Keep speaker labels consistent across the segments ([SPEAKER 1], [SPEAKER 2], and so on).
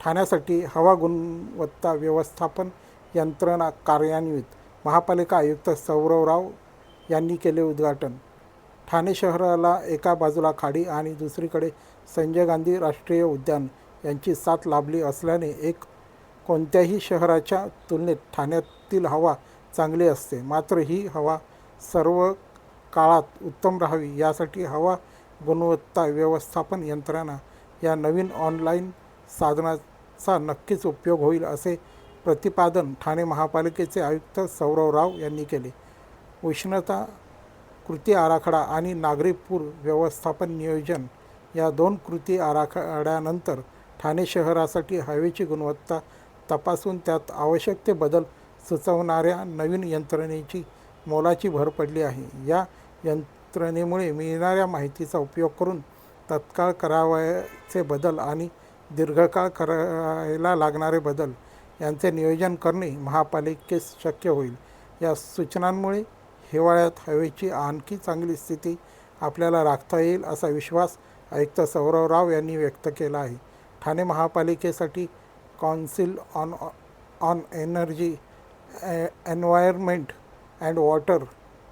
[SPEAKER 1] ठाण्यासाठी हवा गुणवत्ता व्यवस्थापन यंत्रणा कार्यान्वित महापालिका आयुक्त सौरवराव यांनी केले उद्घाटन. ठाणे शहराला एका बाजूला खाडी आणि दुसरीकडे संजय गांधी राष्ट्रीय उद्यान यांची साथ लाभली असल्याने एक कोणत्याही शहराच्या तुलनेत ठाण्यातील हवा चांगली असते. मात्र ही हवा सर्व काळात उत्तम राहावी यासाठी हवा गुणवत्ता व्यवस्थापन यंत्रणा या नवीन ऑनलाईन चा नक्कीच उपयोग होईल असे प्रतिपादन ठाणे महापालिकेचे आयुक्त सौरव राव यांनी केले. उष्णता कृती आराखडा आणि नागरी पूर व्यवस्थापन नियोजन या दोन कृती आराखड्यानंतर ठाणे शहरासाठी हवेची गुणवत्ता तपासून त्यात आवश्यक ते बदल सुचवणाऱ्या नवीन यंत्रणेची मोलाची भर पडली आहे. या यंत्रणेमुळे मिळणाऱ्या माहितीचा उपयोग करून तत्काळ करावयाचे बदल आणि दीर्घकाळ करायला लागणारे बदल यांचे नियोजन करणे महापालिकेस शक्य होईल. या सूचनांमुळे हिवाळ्यात हवेची आणखी चांगली स्थिती आपल्याला राखता येईल असा विश्वास आयुक्त सौरव राव यांनी व्यक्त केला आहे. Thane महापालिकेसाठी council on on energy environment and water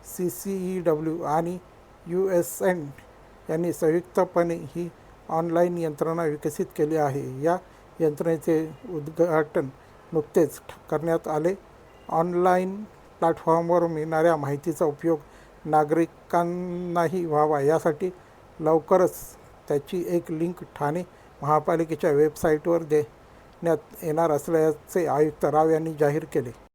[SPEAKER 1] C C E W आणि यू एस एन यांनी संयुक्तपणे ही ऑनलाईन यंत्रणा विकसित केली आहे. या यंत्रणेचे उद्घाटन नुकतेच करण्यात आले. ऑनलाईन प्लॅटफॉर्मवर मिळणाऱ्या माहितीचा उपयोग नागरिकांनाही व्हावा. यासाठी लवकरच त्याची एक लिंक ठाणे महापालिकेच्या वेबसाईटवर देण्यात येणार असल्याचे आयुक्त राव यांनी जाहीर केले.